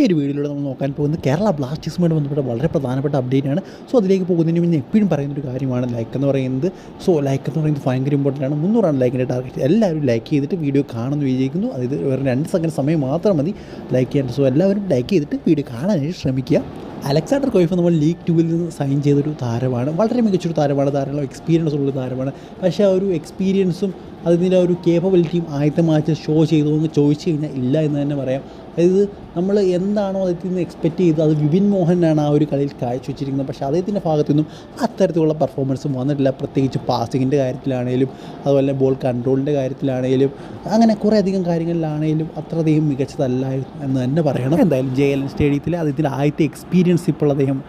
ഈ ഒരു വീഡിയോയിലൂടെ നമ്മൾ നോക്കാൻ പോകുന്നത് കേരള ബ്ലാസ്റ്റേഴ്സുമായിട്ട് ബന്ധപ്പെട്ട വളരെ പ്രധാനപ്പെട്ട അപ്ഡേറ്റ് ആണ് സോ അതിലേക്ക് പോകുന്നതിന് മുന്നേ എപ്പോഴും പറയുന്ന ഒരു കാര്യമാണ് ലൈക്ക് എന്ന് പറയുന്നത്. സോ ലൈക്ക് എന്ന് പറയുന്നത് ഭയങ്കര ഇമ്പോർട്ടന്റ് ആണ്. മുന്നൂറാണ് ലൈക്കിന്റെ ടാർഗറ്റ് എല്ലാവരും ലൈക്ക് ചെയ്തിട്ട് വീഡിയോ കാണുമെന്ന് വിചാരിക്കുന്നു. അതായത് വേറെ രണ്ട് സെക്കൻഡ് സമയം മാത്രം മതി ലൈക്ക് ചെയ്യാൻ സോ എല്ലാവരും ലൈക്ക് ചെയ്തിട്ട് വീഡിയോ കാണാനായിട്ട് ശ്രമിക്കുക. അലക്സാണ്ടർ കോയിഫ് നമ്മൾ ലീഗ് ടൂവിൽ നിന്ന് സൈൻ ചെയ്തൊരു താരമാണ്. വളരെ മികച്ചൊരു താരമാണ്. ധാരാളം എക്സ്പീരിയൻസ് ഉള്ള താരമാണ്. പക്ഷേ ആ ഒരു എക്സ്പീരിയൻസും അതിന്റെ ഒരു കേപ്പബിലിറ്റിയും ആദ്യത്തെ മാച്ച് ഷോ ചെയ്തു എന്ന് ചോദിച്ചു കഴിഞ്ഞാൽ ഇല്ല എന്ന് തന്നെ പറയാം. അതായത് നമ്മൾ എന്താണോ അതിൽ നിന്ന് എക്സ്പെക്റ്റ് ചെയ്തത് അത് വിപിൻ മോഹനാണ് ആ ഒരു കളിയിൽ കാഴ്ച വെച്ചിരിക്കുന്നത് പക്ഷേ അദ്ദേഹത്തിന്റെ ഭാഗത്തു നിന്നും അത്തരത്തിലുള്ള പെർഫോമൻസും വന്നിട്ടില്ല. പ്രത്യേകിച്ച് പാസിങ്ങിന്റെ കാര്യത്തിലാണേലും അതുപോലെ ബോൾ കൺട്രോളിന്റെ കാര്യത്തിലാണേലും അങ്ങനെ കുറേ അധികം കാര്യങ്ങളിലാണേലും അത്രയധികം മികച്ചതല്ല എന്ന് തന്നെ പറയണം. എന്തായാലും ജെ എൽ സ്റ്റേഡിയത്തിൽ അദ്ദേഹത്തിന്റെ ആദ്യത്തെ എക്സ്പീരിയൻസ് ഇപ്പോൾ അദ്ദേഹം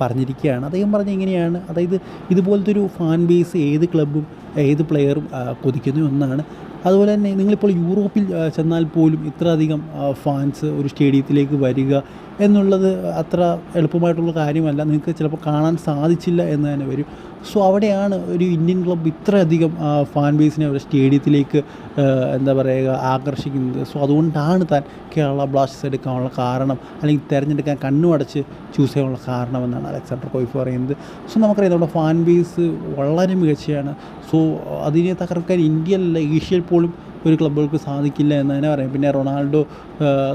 പറഞ്ഞിരിക്കുകയാണ്. അദ്ദേഹം പറഞ്ഞ ഇങ്ങനെയാണ്. അതായത് ഇതുപോലത്തെ ഒരു ഫാൻ ബേസ് ഏത് ക്ലബ്ബും ഏത് പ്ലെയറും കൊതിക്കുന്നു എന്നാണ് അതുപോലെ തന്നെ നിങ്ങളിപ്പോൾ യൂറോപ്പിൽ ചെന്നാൽ പോലും ഇത്രയധികം ഫാൻസ് ഒരു സ്റ്റേഡിയത്തിലേക്ക് വരിക എന്നുള്ളത് അത്ര എളുപ്പമായിട്ടുള്ള കാര്യമല്ല. നിങ്ങൾക്ക് ചിലപ്പോൾ കാണാൻ സാധിച്ചില്ല എന്ന് തന്നെ വരും. സോ അവിടെയാണ് ഒരു ഇന്ത്യൻ ക്ലബ്ബ് ഇത്രയധികം ഫാൻ ബേസിനെ അവരുടെ സ്റ്റേഡിയത്തിലേക്ക് എന്താ പറയുക ആകർഷിക്കുന്നത്. സോ അതുകൊണ്ടാണ് താൻ കേരള ബ്ലാസ്റ്റേഴ്സ് എടുക്കാനുള്ള കാരണം അല്ലെങ്കിൽ തിരഞ്ഞെടുക്കാൻ കണ്ണുമടച്ച് ചൂസ് ചെയ്യാനുള്ള കാരണമെന്നാണ് അലക്സാണ്ടർ കോയ്ഫ് പറയുന്നത്. സോ നമുക്കറിയാം നമ്മുടെ ഫാൻ ബേസ് വളരെ മികച്ചതാണ് സോ അതിനെ തകർക്കാൻ ഇന്ത്യയിലല്ല ഏഷ്യയിൽ പോലും ഒരു ക്ലബുകൾക്ക് സാധിക്കില്ല എന്ന് തന്നെ പറയാം. പിന്നെ റൊണാൾഡോ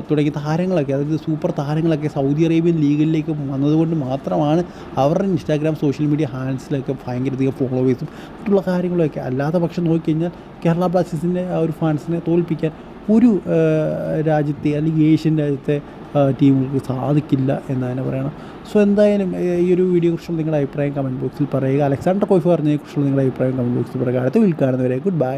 തുടങ്ങിയ താരങ്ങളൊക്കെ അതായത് സൂപ്പർ താരങ്ങളൊക്കെ സൗദി അറേബ്യൻ ലീഗിലേക്ക് വന്നതുകൊണ്ട് മാത്രമാണ് അവരുടെ ഇൻസ്റ്റാഗ്രാം സോഷ്യൽ മീഡിയ ഹാൻഡ്സിലൊക്കെ ഭയങ്കരധികം ഫോളോവേഴ്സും മറ്റുള്ള കാര്യങ്ങളൊക്കെ. അല്ലാത്ത പക്ഷം നോക്കിക്കഴിഞ്ഞാൽ കേരള ബ്ലാസ്റ്റേഴ്സിന്റെ ആ ഒരു ഫാൻസിനെ തോൽപ്പിക്കാൻ ഒരു രാജ്യത്തെ അല്ലെങ്കിൽ ഏഷ്യൻ രാജ്യത്തെ ടീമുകൾക്ക് സാധിക്കില്ല എന്ന് തന്നെ പറയണം. സോ എന്തായാലും ഈ ഒരു വീഡിയോ കുറിച്ചുള്ള നിങ്ങളുടെ അഭിപ്രായം കമന്റ് ബോക്സിൽ പറയുക. അലക്സാണ്ടർ കോയ്ഫ് പറഞ്ഞതിനെക്കുറിച്ചുള്ള നിങ്ങളുടെ അഭിപ്രായം കമന്റ് ബോക്സിൽ പറയുക. അടുത്ത വീൽ കാണുന്നവരെ ഗുഡ് ബൈ